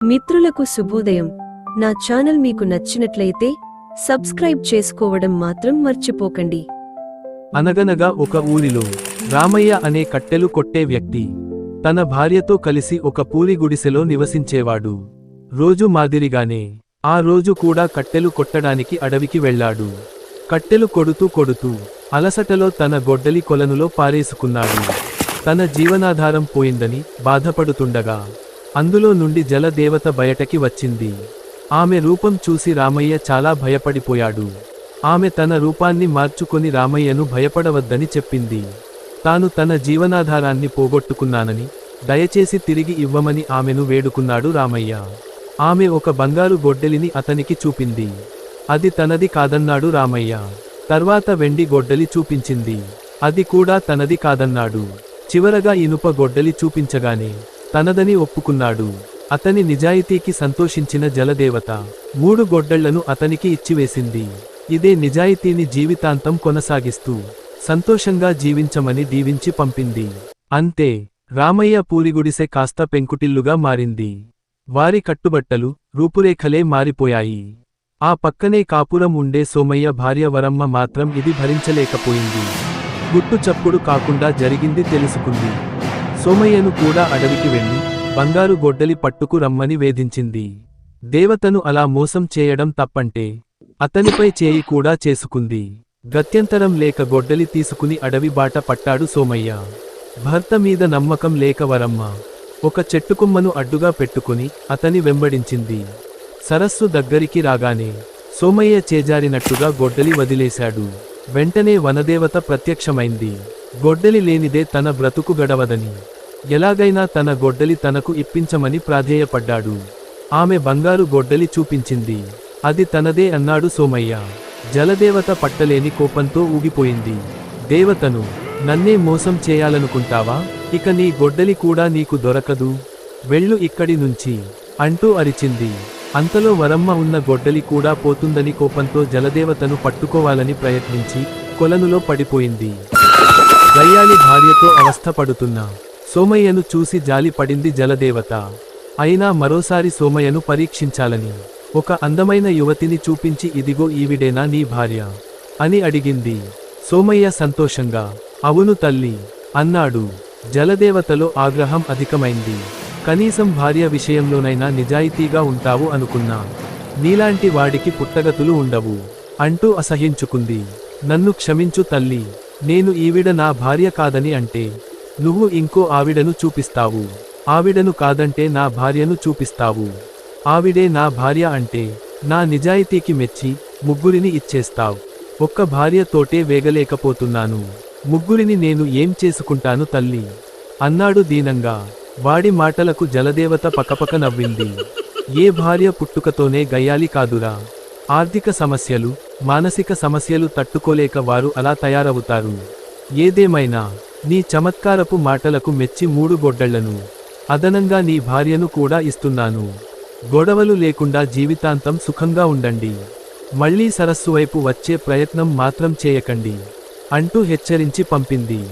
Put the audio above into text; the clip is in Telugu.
మిత్రులకు శుభోదయం. నా ఛానల్ మీకు నచ్చినట్లయితే సబ్స్క్రైబ్ చేసుకోవడం మాత్రం మర్చిపోకండి. అనగనగా ఒక ఊరిలో రామయ్య అనే కట్టెలు కొట్టే వ్యక్తి తన భార్యతో కలిసి ఒక పూరి గుడిసెలో నివసించేవాడు. రోజు మాదిరిగానే ఆ రోజు కూడా కట్టెలు కొట్టడానికి అడవికి వెళ్ళాడు. కట్టెలు కొడుతూ కొడుతూ అలసటలో తన గొడ్డలి కొలనులో పారేసుకున్నాడు. తన జీవనాధారం పోయిందని బాధపడుతుండగా అందులో నుండి జలదేవత బయటకి వచ్చింది. ఆమె రూపం చూసి రామయ్య చాలా భయపడిపోయాడు. ఆమె తన రూపాన్ని మార్చుకొని రామయ్యను భయపడవద్దని చెప్పింది. తాను తన జీవనాధారాన్ని పోగొట్టుకున్నానని దయచేసి తిరిగి ఇవ్వమని ఆమెను వేడుకున్నాడు రామయ్య. ఆమె ఒక బంగారు గొడ్డలిని అతనికి చూపింది. అది తనది కాదన్నాడు రామయ్య. తర్వాత వెండి గొడ్డలి చూపించింది. అది కూడా తనది కాదన్నాడు. చివరగా ఇనుప గొడ్డలి చూపించగానే తనదని ఒప్పుకున్నాడు. అతని నిజాయితీకి సంతోషించిన జలదేవత మూడు గొడ్డళ్ళను అతనికి ఇచ్చివేసింది. ఇదే నిజాయితీని జీవితాంతం కొనసాగిస్తూ సంతోషంగా జీవించమని దీవించి పంపింది. అంతే రామయ్య పూరిగుడిసె కాస్త పెంకుటిల్లుగా మారింది. వారి కట్టుబట్టలు రూపురేఖలే మారిపోయాయి. ఆ పక్కనే కాపురం ఉండే సోమయ్య భార్య వరమ్మ మాత్రం ఇది భరించలేకపోయింది. గుట్టు చప్పుడు కాకుండా జరిగింది తెలుసుకుంది. సోమయ్యను కూడా అడవికి వెళ్ళి బంగారు గొడ్డలి పట్టుకు రమ్మని వేధించింది. దేవతను అలా మోసం చేయడం తప్పంటే అతనిపై చేయి కూడా చేసుకుంది. గత్యంతరం లేక గొడ్డలి తీసుకుని అడవి బాట పట్టాడు సోమయ్య. భర్త మీద నమ్మకం లేక వరమ్మ ఒక చెట్టుకుమ్మను అడ్డుగా పెట్టుకుని అతని వెంబడించింది. సరస్సు దగ్గరికి రాగానే సోమయ్య చేజారినట్టుగా గొడ్డలి వదిలేశాడు. వెంటనే వనదేవత ప్రత్యక్షమైంది. గొడ్డలి లేనిదే తన బ్రతుకు గడవదని. ఎలాగైనా తన గొడ్డలి తనకు ఇప్పించమని ప్రాధేయపడ్డాడు. ఆమె బంగారు గొడ్డలి చూపించింది. అది తనదే అన్నాడు సోమయ్య. జలదేవత పట్టలేని కోపంతో ఊగిపోయింది. దేవతను నన్నే మోసం చేయాలనుకుంటావా? ఇక నీ గొడ్డలి కూడా నీకు దొరకదు. వెళ్ళు ఇక్కడి నుంచి అంటూ అరిచింది. అంతలో వరమ్మ ఉన్న గొడ్డలి కూడా పోతుందని కోపంతో జలదేవతను పట్టుకోవాలని ప్రయత్నించి కొలనులో పడిపోయింది. గయ్యాలి భార్యతో అవస్థపడుతున్న సోమయ్యను చూసి జాలి పడింది జలదేవత. అయినా మరోసారి సోమయ్యను పరీక్షించాలని. ఒక అందమైన యువతిని చూపించి ఇదిగో ఈవిడేనా నీ భార్య? అని అడిగింది. సోమయ్య సంతోషంగా అవును తల్లి అన్నాడు. జలదేవతలో ఆగ్రహం అధికమైంది. కనీసం భార్య విషయంలోనైనా నిజాయితీగా ఉంటావు అనుకున్నా. నీలాంటి వాడికి పుట్టగతులు ఉండవు. అంటూ అసహించుకుంది నన్ను క్షమించు తల్లి. నేను ఈవిడ నా భార్య కాదని అంటే. నువ్వు ఇంకో ఆవిడను చూపిస్తావు. ఆవిడను కాదంటే నా భార్యను చూపిస్తావు. ఆవిడే నా భార్య అంటే. నా నిజాయితీకి మెచ్చి ముగ్గురిని ఇచ్చేస్తావు. ఒక్క భార్యతోటే వేగలేకపోతున్నాను. ముగ్గురిని నేను ఏం చేసుకుంటాను తల్లి? అన్నాడు దీనంగా. వాడి మాటలకు జలదేవత పకపక నవ్వింది. ఏ భార్య పుట్టుకతోనే గయ్యాలి కాదురా. ఆర్థిక సమస్యలు మానసిక సమస్యలు తట్టుకోలేక వారు అలా తయారవుతారు. ఏదేమైనా నీ చమత్కారపు మాటలకు మెచ్చి మూడు గొడ్డళ్ళను. అదనంగా నీ భార్యను కూడా ఇస్తున్నాను. గొడవలు లేకుండా జీవితాంతం సుఖంగా ఉండండి. మళ్ళీ సరస్సు వైపు వచ్చే ప్రయత్నం మాత్రం చేయకండి. అంటూ హెచ్చరించి పంపింది.